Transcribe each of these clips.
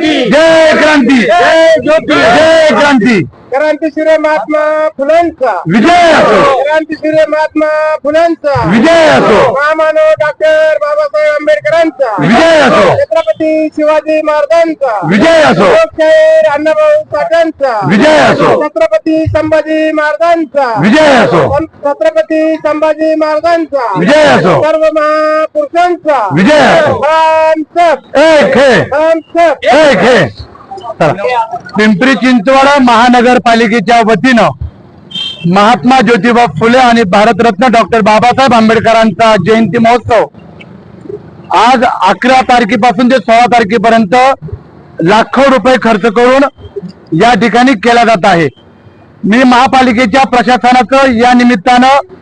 जय क्रांती. जय ज्योती जय क्रांती. क्रांतीशिरे महात्मा फुलांचा. विजय असो. क्रांतीशिरे महात्मा फुलांचा. विजय असो. महामानव डॉक्टर बाबासाहेब आंबेडकरांचा. विजय असो. छत्रपती शिवाजी महाराजांचा. विजय असो. लोकशाहीर अण्णाभाऊ साठ्यांचा विजय असो. छत्रपती संभाजी महाराजांचा. विजय असो. छत्रपती संभाजी महाराजांचा. विजय असो. सर्व महापुरुषांचा. विजय असो. एक हे. एक हे. पिंपरी चिंचवड महानगरपालिकेच्या वतीनं महात्मा ज्योतिबा फुले आणि भारतरत्न डॉक्टर बाबासाहेब आंबेडकरांचा जयंती महोत्सव आज अकरा तारखेपासून ते सोळा तारखेपर्यंत लाखो रुपये खर्च करून या ठिकाणी केला जात आहे. मी महापालिकेच्या प्रशासनाचं या निमित्तानं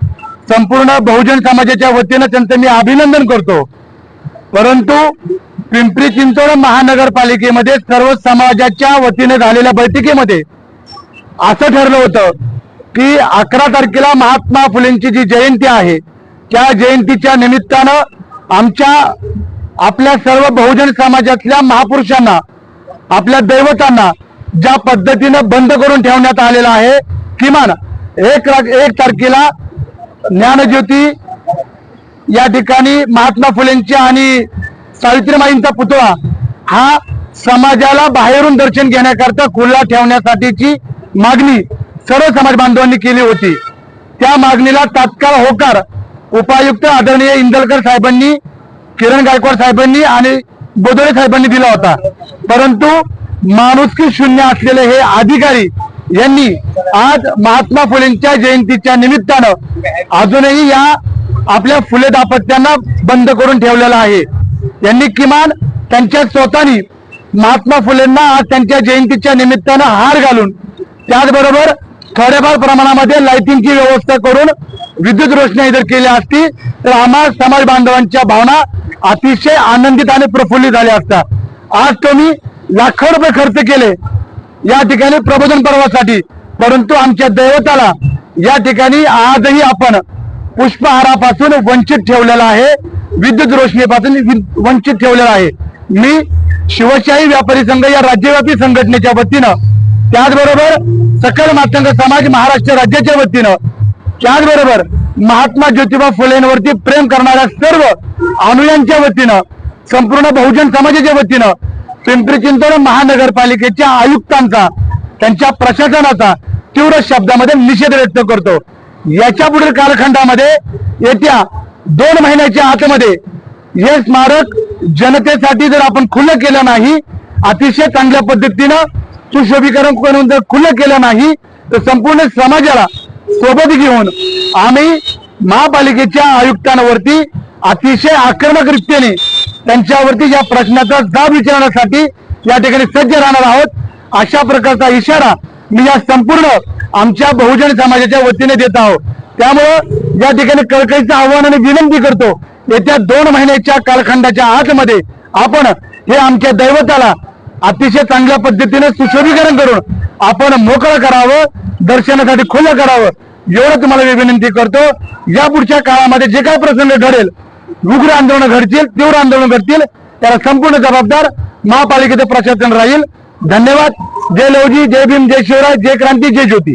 संपूर्ण बहुजन समाजाच्या वतीनं त्यांचं मी अभिनंदन करतो. परंतु पिंपरी चिंचवड महानगरपालिकेमध्ये सर्व समाजाच्या वतीने झालेल्या बैठकीमध्ये असं ठरलं होतं की अकरा तारखेला महात्मा फुलेंची जी जयंती आहे त्या जयंतीच्या निमित्तानं आमच्या आपल्या सर्व बहुजन समाजातल्या महापुरुषांना आपल्या दैवतांना ज्या पद्धतीनं बंद करून ठेवण्यात आलेलं आहे किमान एक एक तारखेला ज्ञानज्योती या ठिकाणी महात्मा फुलेंची आणि सावित्रीमाईंचा पुतळा हा समाजाला बाहेरून दर्शन घेण्याकरता खुल्ला ठेवण्यासाठीची मागणी सर्व समाज बांधवांनी केली होती. त्या मागणीला तात्काळ होकार उपायुक्त आदरणीय इंदलकर साहेबांनी किरण गायकवाड साहेबांनी आणि बोदोळे साहेबांनी दिला होता. परंतु माणुसकी शून्य असलेले हे अधिकारी यांनी आज महात्मा फुलेंच्या जयंतीच्या निमित्तानं अजूनही या आपल्या फुले दापत्यांना बंद करून ठेवलेला आहे. यांनी किमान त्यांच्या स्वतःनी महात्मा फुलेंना आज त्यांच्या जयंतीच्या निमित्तानं हार घालून त्याचबरोबर थोड्याफार प्रमाणामध्ये लाइटिंगची व्यवस्था करून विद्युत रोषणाई जर केली असती तर आम्हा समाज बांधवांच्या भावना अतिशय आनंदित आणि प्रफुल्लित झाल्या असतात आज तुम्ही लाखो रुपये खर्च केले या ठिकाणी प्रबोधन पर्वासाठी परंतु आमच्या दैवताला या ठिकाणी आजही आपण पुष्पहारापासून वंचित ठेवलेला आहे. विद्युत रोषणीपासून वंचित ठेवलेला आहे. मी शिवशाही व्यापारी संघ या राज्यव्यापी संघटनेच्या वतीनं त्याचबरोबर सकल मातंग समाज महाराष्ट्र राज्याच्या वतीनं त्याचबरोबर महात्मा ज्योतिबा फुलेंवरती प्रेम करणाऱ्या सर्व अनुयांच्या वतीनं संपूर्ण बहुजन समाजाच्या वतीनं पिंपरी चिंचवड महानगरपालिकेच्या आयुक्तांचा त्यांच्या प्रशासनाचा तीव्र शब्दामध्ये निषेध व्यक्त करतो. याच्या पुढील कालखंडामध्ये येत्या दोन महिन्याच्या आतमध्ये हे स्मारक जनतेसाठी जर आपण खुलं केलं नाही अतिशय चांगल्या पद्धतीनं सुशोभीकरण करून जर खुलं केलं नाही तर संपूर्ण समाजाला सोबत घेऊन आम्ही महापालिकेच्या आयुक्तांवरती अतिशय आक्रमक रीतीने त्यांच्यावरती या प्रश्नाचा जाब विचारण्यासाठी या ठिकाणी सज्ज राहणार आहोत. अशा प्रकारचा इशारा मी या संपूर्ण आमच्या बहुजन समाजाच्या वतीने देत आहोत. त्यामुळं या ठिकाणी कळकळीचं आव्हान आणि विनंती करतो येत्या दोन महिन्याच्या कालखंडाच्या आतमध्ये आपण हे आमच्या दैवताला अतिशय चांगल्या पद्धतीने सुशोभीकरण करून आपण मोकळं करावं दर्शनासाठी खुलं करावं एवढं तुम्हाला मी विनंती करतो. या पुढच्या काळामध्ये जे काही प्रसंग घडेल उग्र आंदोलन घडतील तीव्र आंदोलन घडतील त्याला संपूर्ण जबाबदार महापालिकेचं प्रशासन राहील. धन्यवाद. जय लवजी जय भीम जय शिवराय जय क्रांती जय ज्योती.